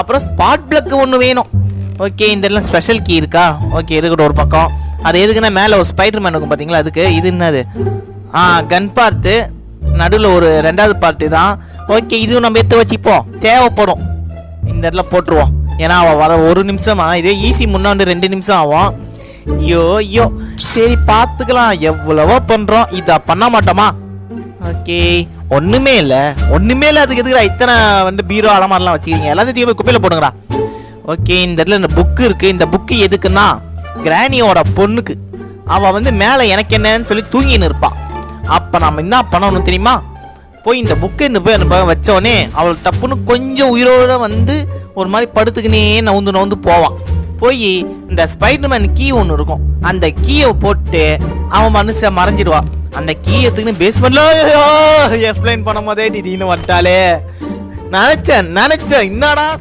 அப்புறம் ஸ்பாட் பிளக்கு ஒன்று வேணும். ஓகே இந்த இடத்துல ஸ்பெஷல் கீ இருக்கா? ஓகே இருக்கட்டும் ஒரு பக்கம். அது எதுக்குன்னா மேலே ஒரு ஸ்பைடர் மேன் இருக்கும் பார்த்தீங்களா அதுக்கு? இது என்னது? ஆ கன் பார்த்து நடுவில் ஒரு ரெண்டாவது பார்ட்டு தான். ஓகே இதுவும் நம்ம எடுத்து வச்சுப்போம். தேவைப்படும். இந்த இடத்துல போட்டுருவோம். ஏன்னா அவள் வர ஒரு நிமிஷமா இதே ஈஸி முன்னாடி ரெண்டு நிமிஷம் ஆகும். ஐயோ ஐயோ. சரி பார்த்துக்கலாம். எவ்வளவோ பண்ணுறோம் இதை பண்ண மாட்டோமா? ஓகே ஒன்றுமே இல்லை. ஒன்றுமே இல்லை அதுக்கு எதுக்குடா இத்தனை வந்து பீரோ அலமாரிலாம் வச்சுக்கிறீங்க? எல்லாத்தையும் போய் குப்பையில் போடுங்கடா. ஓகே இந்த இடத்துல இந்த புக்கு இருக்குது இந்த புக்கு எதுக்குன்னா கிராணியோட பொண்ணுக்கு. அவள் வந்து மேலே எனக்கு என்னன்னு சொல்லி தூங்கின்னு இருப்பாள் அப்போ நம்ம என்ன பண்ணணும் தெரியுமா? போய் இந்த புக்கை இந்த போய் அந்த வச்சோடனே அவள் தப்புன்னு கொஞ்சம் உயிரோட வந்து ஒரு மாதிரி படுத்துக்கினே நவுந்து நவுந்து போவான் போய் இந்த ஸ்பைடர்மேன் கீ ஒன்று இருக்கும். அந்த கீயை போட்டு அவன் மனுஷன் மறைஞ்சிடுவான் அந்த கீ எடுத்துக்கின்னு பேஸ்மெண்ட்ல எக்ஸ்பிளைன் பண்ணும் போதே திடீர்னு வந்துட்டாலே நினைச்சேன் நினைச்சேன். என்னடா